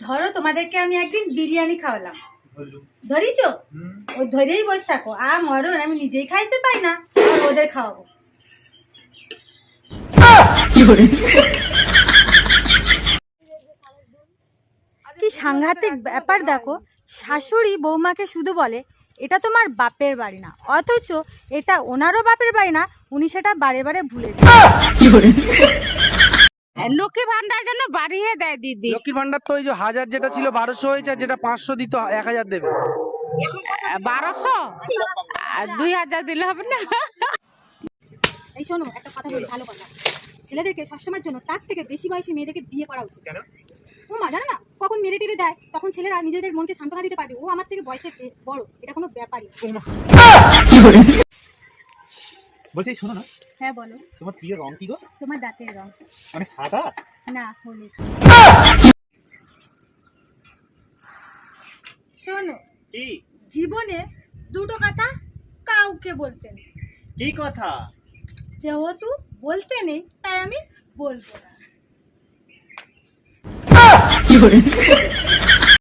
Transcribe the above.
ধরো তোমাদেরকে আমি একদিন বিরিয়ানি খাওয়ালাম। ধরিছ ও ধরেই বসে থাকো। আ মরণ আমি নিজেই খাইতে পাই না ওদের খাওয়াবো। কি সাংঘাতিক ব্যাপার দেখো শাশুড়ি বৌমাকে শুধু বলে এটা তোমার বাপের বাড়ি না অথচ এটা ওনারও বাপের বাড়ি না উনি সেটা বারে বারে ভুলে যায় লক্ষ্মী ভান্ডার জন্য বাড়িয়ে দেয় দিদি। লক্ষ্মীর ভান্ডার তো ওই যে হাজার যেটা ছিল বারোশো হয়েছে আর যেটা পাঁচশো দিত এক হাজার দেবে। বারোশো? দুই হাজার দিলে হবে না? এই শোনো একটা কথা বলি ভালো কথা। ছেলেদেরকে সবসময়ের জন্য তার থেকে বেশি বয়সী মেয়েদেরকে বিয়ে করা উচিত। কেন? ও মা জানো না কখন মেরে টেরে দেয় তখন ছেলেরা নিজেদের মনকে সান্ত্বনা দিতে পারবে। ও আমার থেকে বয়সে বড় এটা কোনো ব্যাপারই না। বলছি শোনো না হ্যাঁ বলো। তোমার প্রিয় রং কি গো? তোমার দাঁতের রং। মানে সাদা? না হলুদ। শোনো কি? জীবনে দুটো কথা কাউকে বলতে নেই। কি কথা? যেহেতু বলতে নেই তাই আমি বলব না।